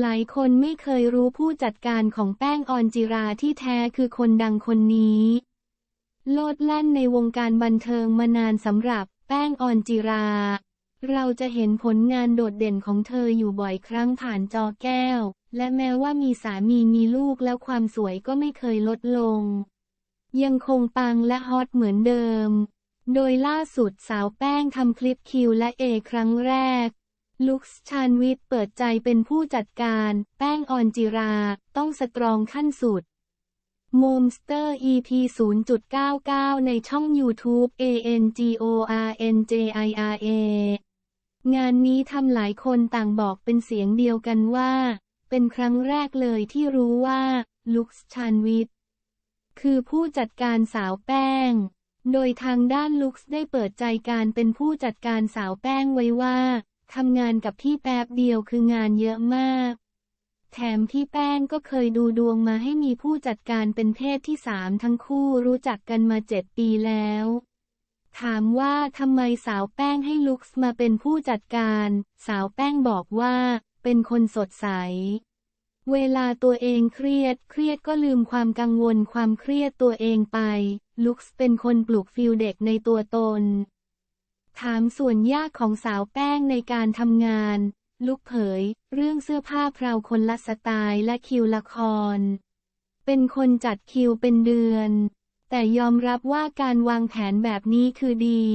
หลายคนไม่เคยรู้ผู้จัดการของแป้งออนจิราที่แท้คือคนดังคนนี้ โลดแล่นในวงการบันเทิงมานานสำหรับแป้งออนจิรา เราจะเห็นผลงานโดดเด่นของเธออยู่บ่อยครั้งผ่านจอแก้ว และแม้ว่ามีสามีมีลูกแล้วความสวยก็ไม่เคยลดลง ยังคงปังและฮอตเหมือนเดิม โดยล่าสุดสาวแป้งทำคลิปคิวและเอครั้งแรก ลุคส์ชานวิทย์เปิดใจเป็นผู้จัดการ แป้งออนจิรา ต้องสตรองขั้นสุดโมมสเตอร์ EP 0.99 ในช่อง YouTube ANGORNJIRA งานนี้ทำหลายคนต่างบอกเป็นเสียงเดียวกันว่า เป็นครั้งแรกเลยที่รู้ว่า ลุคส์ชานวิทย์คือผู้จัดการสาวแป้ง โดยทางด้านลุคส์ได้เปิดใจการเป็นผู้จัดการสาวแป้งไว้ว่า ทำงานกับพี่แป๊บเดียวคืองานเยอะมาก แถมพี่แป้งก็เคยดูดวงมาให้มีผู้จัดการเป็นเพศที่สามทั้งคู่รู้จักกันมาเจ็ดปีแล้ว ถามว่าทำไมสาวแป้งให้ลุคส์มาเป็นผู้จัดการ สาวแป้งบอกว่าเป็นคนสดใส เวลาตัวเองเครียด เครียดก็ลืมความกังวลความเครียดตัวเองไป ลุคส์เป็นคนปลูกฟิลเด็กในตัวตน ถามส่วนยากของสาวแป้งในการทำงาน ลุกเผย เรื่องเสื้อผ้าเพราคนละสไตล์และคิวละคร เป็นคนจัดคิวเป็นเดือน แต่ยอมรับว่าการวางแผนแบบนี้คือดี